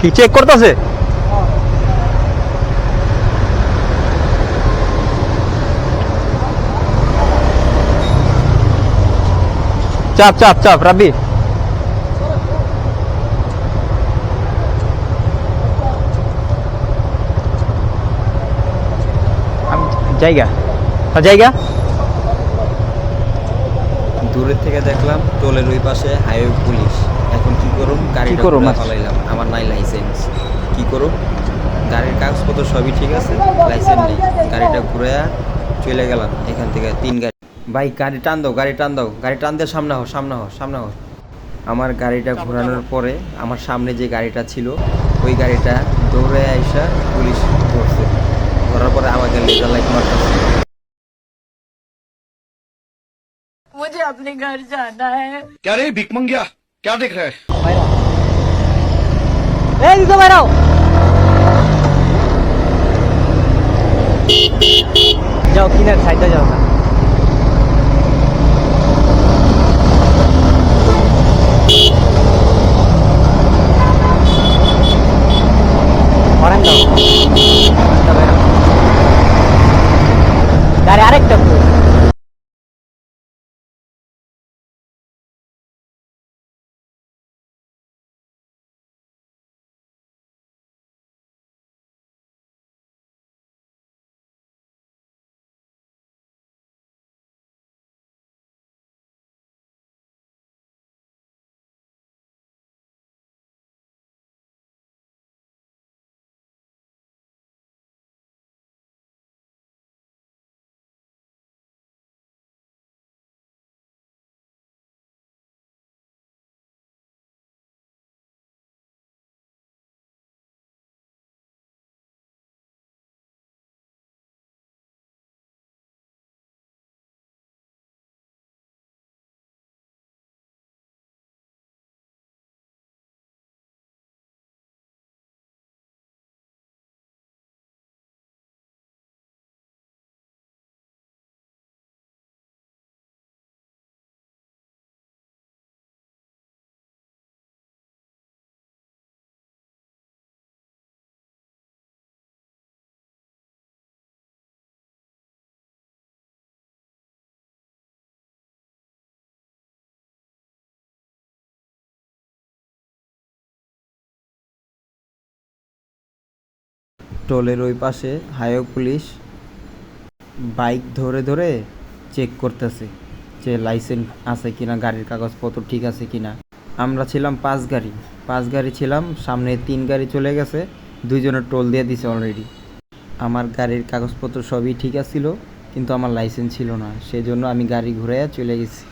কি চেক করতেছে? চাপ চাপ চাপ রাবি জায়গা। জায়গা? দূরের থেকে দেখলাম টোলের ওই পাশে হাইওয়ে পুলিশ। এখন কি করুম? গাড়িটা করুম? ঘুরে পালাইলাম। আমার নাই লাইসেন্স কি করুম গাড়ির কাগজপত্র সবই ঠিক আছে লাইসেন্স নেই গাড়িটা ঘুরে চলে গেলাম এখান থেকে তিন গাড়ি ভাই গাড়ি টান দাও গাড়ি টান দাও গাড়ি টান দিয়ে সামনে হও সামনে হও সামনে হও আমার গাড়িটা ঘোরানোর পরে আমার সামনে যে গাড়িটা ছিল ওই গাড়িটা দৌড়ে আইসা পুলিশ ধরছে ধরার পরে আমাকে লেজার লাইট মারতেছে मुझे अपने घर जाना है क्या रे भिक मंगिया क्या देख रहा है দিকে বাইরাও যাও কিনার সাইডে যাও না। গাড়ি আরেকটা? টোলের ওই পাশে হাইওয়ে পুলিশ বাইক ধরে ধরে চেক করতেছে যে লাইসেন্স আছে কিনা, গাড়ির কাগজপত্র ঠিক আছে কিনা। আমরা ছিলাম পাঁচ গাড়ি। পাঁচ গাড়ি ছিলাম, সামনে তিন গাড়ি চলে গেছে, দুইজনের টোল দিয়ে দিছে অলরেডি আমার গাড়ির কাগজপত্র সবই ঠিক আছিল, কিন্তু আমার লাইসেন্স ছিল না। সেই জন্য আমি গাড়ি ঘুরাইয়া চলে গেছি।